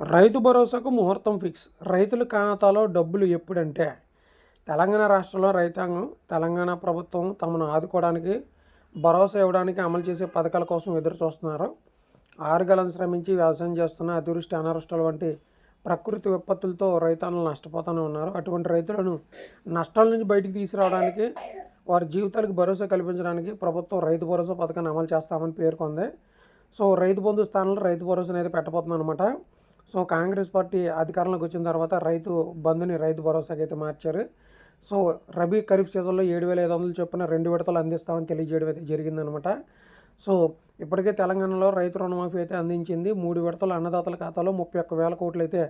రైతు భరోసాకు ముహూర్తం ఫిక్స్. రైతుల ఖాతాలో డబ్బులు ఎప్పుడంటే తెలంగాణ రాష్ట్రంలో రైతాంగం తెలంగాణ ప్రభుత్వం తమను ఆదుకోవడానికి భరోసా ఇవ్వడానికి అమలు చేసే పథకాల కోసం ఎదురు చూస్తున్నారు ఆరుగాలను శ్రమించి వ్యవసాయం చేస్తున్న అతివృష్టి అనావృష్టాలు వంటి ప్రకృతి విపత్తులతో రైతాంగం నష్టపోతూనే ఉన్నారు. అటువంటి రైతులను నష్టాల నుంచి బయటికి తీసుకురావడానికి వారి జీవితాలకు భరోసా కల్పించడానికి ప్రభుత్వం రైతు భరోసా పథకాన్ని అమలు చేస్తామని పేర్కొంది. సో రైతు బంధు స్థానంలో రైతు భరోసా అనేది పెట్టబోతుంది అనమాట సో కాంగ్రెస్ పార్టీ అధికారంలోకి వచ్చిన తర్వాత రైతు బంధుని రైతు భరోసాకి అయితే మార్చారు. సో రబీ ఖరీఫ్ సీజన్లో ఏడు వేల ఐదు వందలు చొప్పున రెండు విడతలు అందిస్తామని తెలియజేయడం అయితే జరిగిందనమాట. సో ఇప్పటికే తెలంగాణలో రైతు రుణమాఫీ అయితే అందించింది. మూడు విడతలు అన్నదాతల ఖాతాలో ముప్పై ఒక్క వేల కోట్లు అయితే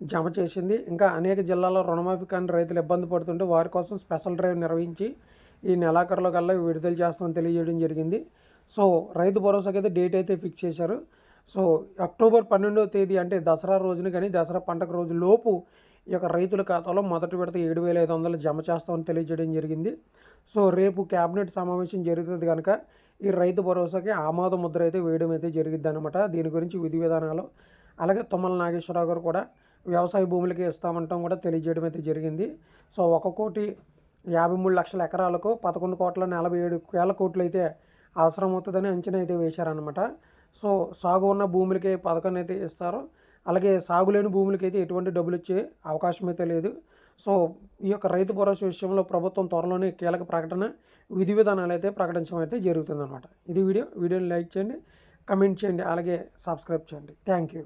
జమ చేసింది. ఇంకా అనేక జిల్లాల్లో రుణమాఫీ కానీ రైతులు ఇబ్బంది పడుతుంటే వారి కోసం స్పెషల్ డ్రైవ్ నిర్వహించి ఈ నెలాఖరులో కల్లా విడుదల చేస్తామని తెలియజేయడం జరిగింది. సో రైతు భరోసాకి అయితే డేట్ అయితే ఫిక్స్ చేశారు. సో అక్టోబర్ పన్నెండవ తేదీ అంటే దసరా రోజున కానీ దసరా పండగ రోజు లోపు ఈ యొక్క రైతుల ఖాతాలో మొదటి విడత ఏడు వేల ఐదు వందలు జమ చేస్తామని తెలియజేయడం జరిగింది. సో రేపు క్యాబినెట్ సమావేశం జరుగుతుంది కనుక ఈ రైతు భరోసాకి ఆమోద ముద్ర అయితే వేయడం అయితే జరిగిద్ది అనమాట దీని గురించి విధి విధానాలు అలాగే తుమ్మల నాగేశ్వరరావు గారు కూడా వ్యవసాయ భూములకి ఇస్తామంటాం కూడా తెలియజేయడం అయితే జరిగింది. సో ఒక కోటి యాభై మూడు లక్షల ఎకరాలకు పదకొండు కోట్ల నలభై ఏడు వేల కోట్లు అయితే అవసరం అవుతుందని అంచనా అయితే వేశారనమాట సో సాగు ఉన్న భూములకి పథకాన్ని అయితే ఇస్తారు. అలాగే సాగులేని భూములకి అయితే ఎటువంటి డబ్బులు ఇచ్చే అవకాశం అయితే లేదు. సో ఈ యొక్క రైతు భరోసా విషయంలో ప్రభుత్వం త్వరలోనే కీలక ప్రకటన విధి విధానాలు అయితే ప్రకటించడం అయితే జరుగుతుందన్నమాట. ఇది వీడియో. వీడియోని లైక్ చేయండి కమెంట్ చేయండి అలాగే సబ్స్క్రైబ్ చేయండి. Thank you.